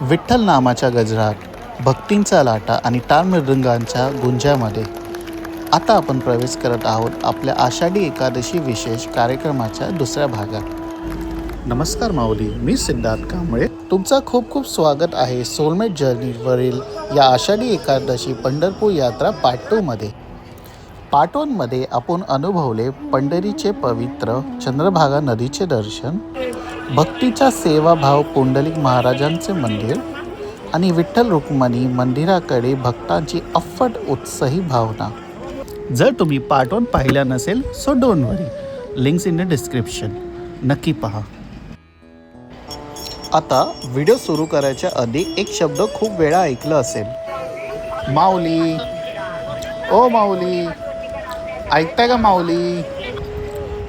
विठ्ठल नामाच्या गजरात भक्तींचा लाटा आणि टाळ मृदंगांच्या गुंजामध्ये आता आपण प्रवेश करत आहोत आपल्या आषाढी एकादशी विशेष कार्यक्रमाच्या दुसऱ्या भागात. नमस्कार माऊली मी सिद्धार्थ कांबळे. तुमचा खूप खूप स्वागत आहे सोलमेट जर्नीवरील या आषाढी एकादशी पंढरपूर यात्रा पार्ट टूमध्ये पार्ट वनमध्ये आपण अनुभवले पंढरीचे पवित्र चंद्रभागा नदीचे दर्शन भक्तीचा सेवाभाव पुंडलिक महाराजांचे मंदिर आणि विठ्ठल रुक्मणी मंदिराकडे भक्तांची अफट उत्साही भावना. जर तुम्ही पार्ट वन पाहिला नसेल so don't worry links in the description नक्की पहा. आता व्हिडिओ सुरू करायच्या आधी एक शब्द खूप वेळा ऐकलं असेल. माऊली. ओ माऊली. ऐकताय का माऊली?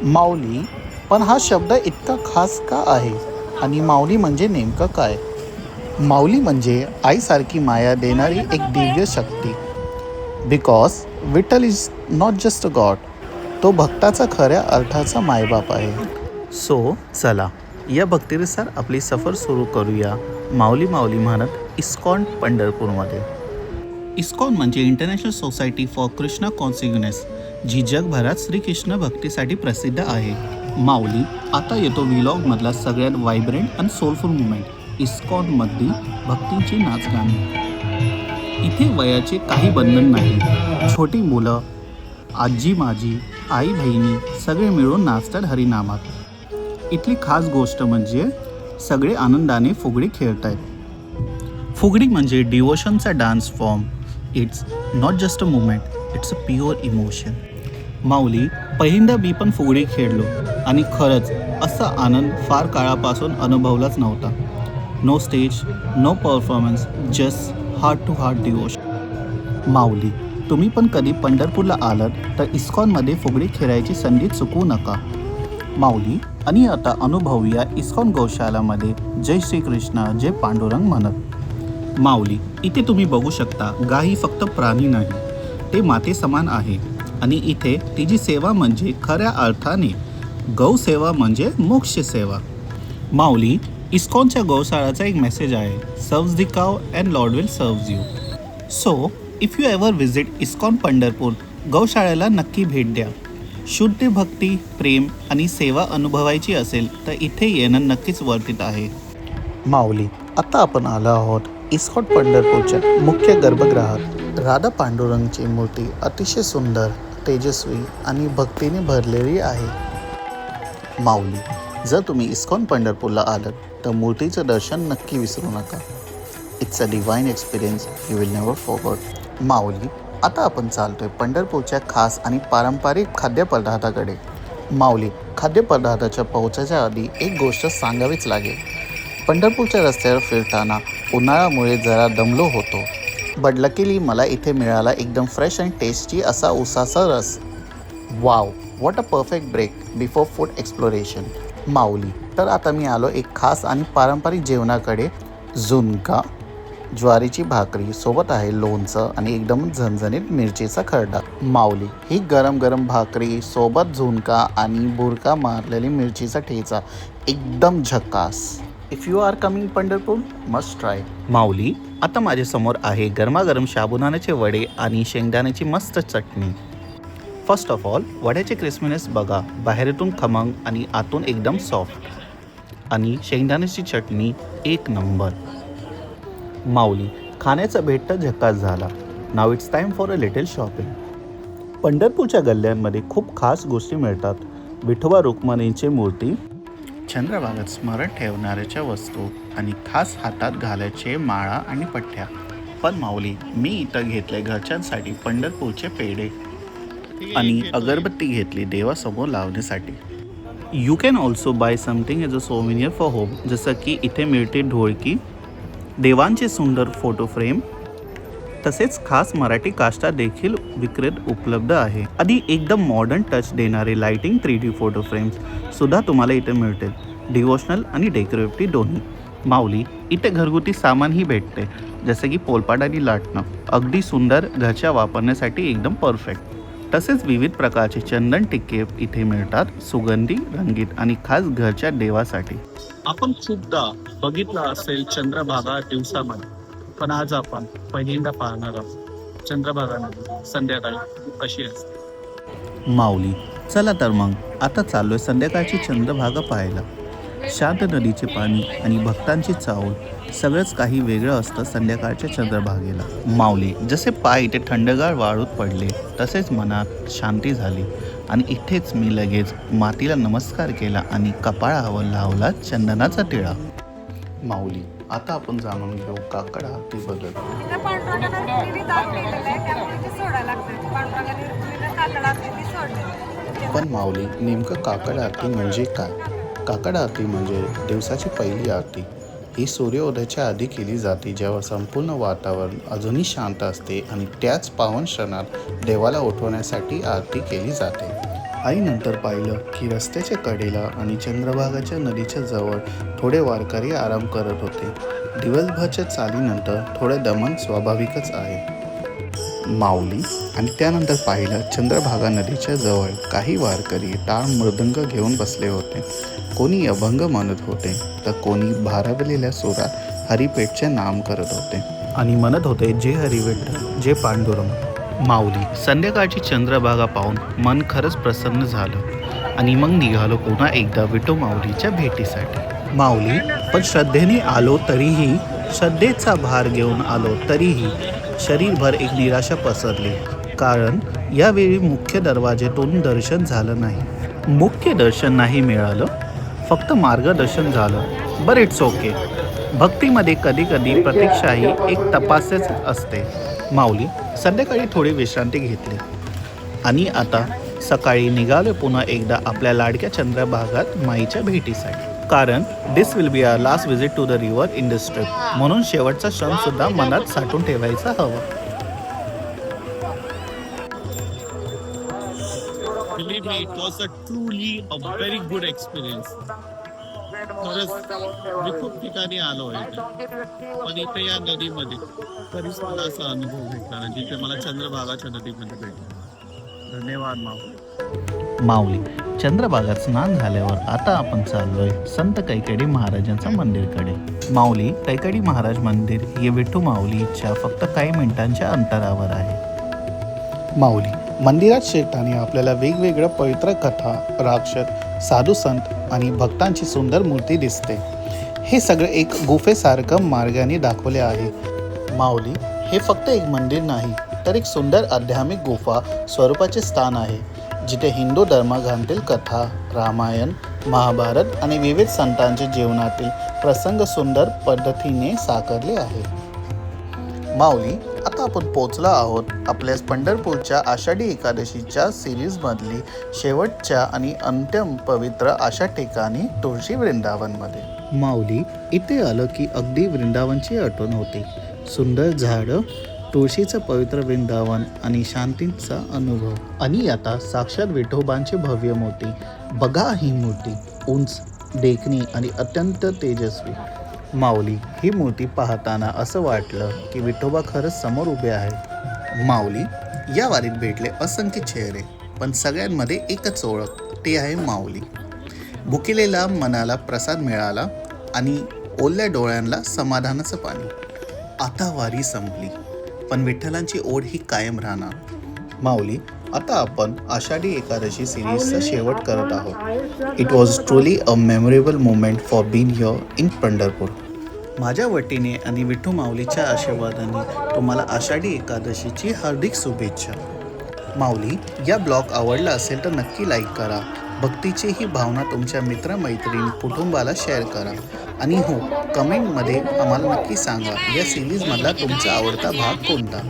माऊली पण हा शब्द इतका खास का आहे? आणि माऊली म्हणजे नेमकं काय? माऊली म्हणजे आईसारखी माया देणारी एक दिव्य शक्ती. Because Vitthal is not just God तो भक्ताचा खऱ्या अर्थाचा मायबाप आहे. सो चला. या भक्तीनुसार आपली सफर सुरू करूया माऊली माऊली म्हणत इस्कॉन पंढरपूरमध्ये. इस्कॉन म्हणजे international society for Krishna consciousness जी जगभरात श्रीकृष्ण भक्तीसाठी प्रसिद्ध आहे. माऊली आता येतो विलॉगमधला सगळ्यात व्हायब्रंट आणि सोलफुल मुवमेंट इस्कॉनमधली भक्तींची नाचगाणी. इथे वयाचे काही बंधन नाही. छोटी मुलं आजी माझी आई बहिणी सगळे मिळून नाचतात हरिनामात. इथली खास गोष्ट म्हणजे सगळे आनंदाने फुगडी खेळत आहेत फुगडी म्हणजे डिवोशनचा dance form it's not just a moment it's a pure emotion Mauli पहिल्यांदा मी पण फुगडी खेळलो आणि खरंच असा आनंद फार काळापासून अनुभवलाच नव्हता. No stage no performance just heart to heart devotion Mauli तुम्ही पण कधी पंढरपूरला आलात तर इस्कॉनमध्ये फुगडी खेळायची संधी चुकवू नका. माऊली आणि आता अनुभवूया इस्कॉन गौशालामध्ये जय श्रीकृष्ण जय पांडुरंग म्हणत. माऊली इथे तुम्ही बघू शकता गाई फक्त प्राणी नाही. ते माते समान आहे. आणि इथे तिची सेवा म्हणजे खऱ्या अर्थाने गौसेवा म्हणजे मोक्ष सेवा. माऊली इस्कॉनच्या गौशाळाचा एक मेसेज आहे serves the cow and Lord will serves you so if you ever visit ISKCON Pandharpur गौशाळेला नक्की भेट द्या. शुद्ध भक्ती प्रेम आणि सेवा अनुभवायची असेल तर इथे येणं नक्कीच वर्थित आहे. माऊली आता आपण आलो आहोत इस्कॉट पंढरपूरच्या मुख्य गर्भगृहात. राधा पांडुरंगची मूर्ती अतिशय सुंदर तेजस्वी आणि भक्तीने भरलेली आहे. माऊली जर तुम्ही इस्कॉन पंढरपूरला आलात तर मूर्तीचं दर्शन नक्की विसरू नका. It's a divine experience you will never forward Mauli आता आपण चालतोय पंढरपूरच्या खास आणि पारंपरिक खाद्यपदार्थाकडे. माऊली खाद्यपदार्थाच्या पोहोचायच्या आधी एक गोष्ट सांगावीच लागेल. पंढरपूरच्या रस्त्यावर फिरताना उन्हाळ्यामुळे जरा दमलो होतो. बट लकीली मला इथे मिळाला एकदम फ्रेश अँड टेस्टी असा उसाचा रस. Wow what a perfect break before food exploration Mauli तर आता मी आलो एक खास आणि पारंपरिक जेवणाकडे. झुणका ज्वारीची भाकरी सोबत आहे लोणचं आणि एकदम झणझणीत मिरचीचा खरडा. माऊली ही गरम गरम भाकरी सोबत झुणका आणि बुरका मारलेली मिरचीचा ठेचा. एकदम झकास. If you are coming Pandharpur must try Mauli आता माझ्यासमोर आहे गरमागरम शाबुदाण्याचे वडे आणि शेंगदाण्याची मस्त चटणी. फर्स्ट ऑफ ऑल वड्याचे क्रिस्पीनेस बघा. बाहेरीतून खमंग आणि आतून एकदम सॉफ्ट आणि शेंगदाण्याची चटणी एक नंबर. माऊली. खाण्याचा भेट झकास झाला. Now it's time for a little shopping पंढरपूरच्या गल्ल्यांमध्ये खूप खास गोष्टी मिळतात. विठोबा रुक्मणीची मूर्ती चंद्रभागात स्मरण ठेवणाऱ्याच्या वस्तू आणि खास हातात घालायचे माळा आणि पठ्ठ्या पण माऊली मी इथं घेतले घरच्यांसाठी पंढरपूरचे पेढे आणि अगरबत्ती घेतली देवासमोर लावण्यासाठी. You can also buy something as a souvenir for home जसं की इथे मिळते ढोळकी देवांचे सुंदर फोटो फ्रेम तसेच खास मराठी काष्टा देखील विक्रेत उपलब्ध आहे. आधी एकदम मॉडर्न टच देणारे lighting three D photo frames सुद्धा तुम्हाला इथे मिळतील डिवोशनल आणि डेकोरेटिव्ह दोन्ही. माऊली इथे घरगुती सामानही भेटते जसे की पोलपाट आणि लाटणं. अगदी सुंदर घरच्या वापरण्यासाठी एकदम परफेक्ट तसेच विविध प्रकारचे चंदन टिक्के इथे मिळतात. सुगंधी रंगीत आणि खास घरच्या देवासाठी. आपण खूपदा बघितलं असेल चंद्रभागा दिवसामध्ये. पण आज आपण पहिल्यांदा पाहणार आहोत. चंद्रभागा नदी संध्याकाळी कशी असते? माऊली चला तर मग. आता चाललोय संध्याकाळची चंद्रभागा पाहायला. शांत नदीचे पाणी आणि भक्तांची चावल सगळंच काही वेगळं असतं संध्याकाळच्या चंद्रभागेला. माऊली जसे पाय इथे थंडगार वाळूत पडले तसेच मनात शांती झाली. आणि इथेच मी लगेच मातीला नमस्कार केला आणि कपाळावर लावला चंदनाचा टिळा. माऊली आता आपण जाणून घेऊ काकड ते ती सोडली. पण माऊली नेमकं काकड आरती म्हणजे काय? काकड आरती म्हणजे दिवसाची पहिली आरती. ही सूर्योदयाच्या आधी केली जाते जेव्हा संपूर्ण वातावरण अजूनही शांत असते आणि त्याच पावन क्षणात देवाला उठवण्यासाठी आरती केली जाते. आई नंतर पाहिलं की रस्त्याच्या कडेला आणि चंद्रभागाच्या नदीच्या जवळ थोडे वारकरी आराम करत होते. दिवसभरच्या चालीनंतर थोडे दमन स्वाभाविकच आहे. माऊली आणि त्यानंतर पाहिलं चंद्रभागा नदीच्या जवळ काही वारकरी टाळ मृदंग घेऊन बसले होते. कोणी अभंग म्हणत होते तर कोणी भारावलेल्या सुरात हरिपेठचे नाम करत होते. आणि म्हणत होते जे हरिविठ्ठल जे पांडुरंग. माऊली संध्याकाळची चंद्रभागा पाहून मन खरंच प्रसन्न झालं आणि मग निघालो पुन्हा एकदा विठो माऊलीच्या भेटीसाठी. माऊली पण श्रद्धेने आलो तरीही श्रद्धेचा भार घेऊन आलो तरीही शरीरभर एक निराशा पसरली. कारण यावेळी मुख्य दरवाजेतून दर्शन झालं नाही. मुख्य दर्शन नाही मिळालं. फक्त मार्गदर्शन झालं. बरं इट्स ओके भक्तीमध्ये कधी कधी प्रतीक्षाही एक तपासच असते. माऊली संध्याकाळी थोडी विश्रांती घेतली. आणि आता सकाळी निघालो पुन्हा एकदा आपल्या लाडक्या चंद्रभागात माईच्या भेटीसाठी. कारण this will be our last visit to the river in this trip म्हणून शेवटचा क्षण सुद्धा मनात साठवून ठेवायचा हवा. Believe me, it was a truly a very good experience. खरंच मी खूप ठिकाणी आलो आहे. पण इथे या नदीमध्ये कधीच मला असा अनुभव भेटला जिथे मला चंद्रभागाच्या नदीमध्ये भेटला. धन्यवाद माऊ माऊली चंद्रभागात स्नान झाल्यावर आता आपण चाललोय संत कैकेडी महाराजांच्या मंदिरकडे. माऊली कैकडी महाराज मंदिर हे विठू माऊलीच्या फक्त काही मिनिटांच्या अंतरावर आहे. माऊली मंदिरात शिरताना आपल्याला वेगवेगळ्या पवित्र कथा राक्षस साधू संत आणि भक्तांची सुंदर मूर्ती दिसते. हे सगळं एक गुफेसारखं मार्गाने दाखवले आहे. माऊली हे फक्त एक मंदिर नाही तर एक सुंदर आध्यात्मिक गुफा स्वरूपाचे स्थान आहे. जिथे हिंदू धर्मग्रंथातील कथा रामायण महाभारत आणि विविध संतांचे जीवनातील प्रसंग सुंदर पद्धतीने साकारले आहे माऊली आता आपण पोचला आहोत आपल्या पंढरपूरच्या आषाढी एकादशीच्या सिरीजमधली शेवटच्या आणि अंत्यम पवित्र अशा ठिकाणी तुळशी वृंदावनमध्ये. माऊली इथे आलं की अगदी वृंदावनची आठवण होते. सुंदर झाडं तुळशीचं पवित्र वृंदावन आणि शांतीचा अनुभव. आणि आता साक्षात विठोबांची भव्य मूर्ती बघा ही मूर्ती. उंच देखणी आणि अत्यंत तेजस्वी. माऊली ही मूर्ती पाहताना असं वाटलं की विठोबा खरंच समोर उभे आहे माऊली या वारीत भेटले असंख्य चेहरे पण सगळ्यांमध्ये एकच ओळख ते आहे माऊली. भुकेलेला मनाला प्रसाद मिळाला आणि ओल्या डोळ्यांना समाधानाचं पाणी. आता वारी संपली. पण विठ्ठलांची ओढ ही कायम राहणार. माऊली आता आपण आषाढी एकादशी सिरीजचा शेवट करत आहोत. It was truly a memorable moment for been here in Pandharpur माझ्या वतीने आणि विठू माऊलीच्या आशीर्वादाने तुम्हाला आषाढी एकादशीची हार्दिक शुभेच्छा. माऊली या ब्लॉग आवडला असेल तर नक्की लाईक करा. भक्तीची ही भावना तुमच्या मित्रमैत्रीण कुटुंबाला शेअर करा. आणि हो कमेंटमध्ये आम्हाला नक्की सांगा या सिरीजमधला तुमचा आवडता भाग कोणता?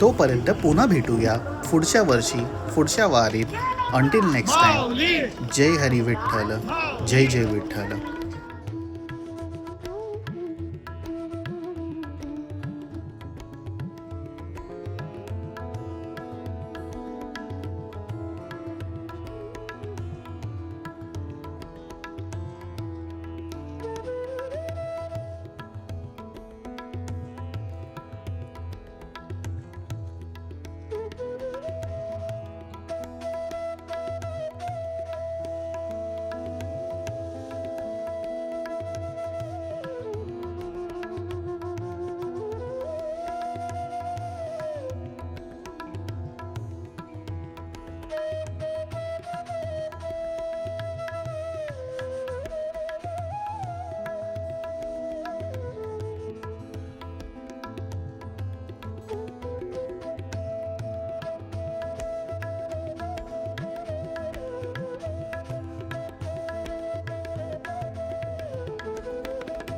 तोपर्यंत पुन्हा भेटूया पुढच्या वर्षी पुढच्या वारीत. अंटिल नेक्स्ट टाइम जय हरी विठ्ठल जय जय विठ्ठल.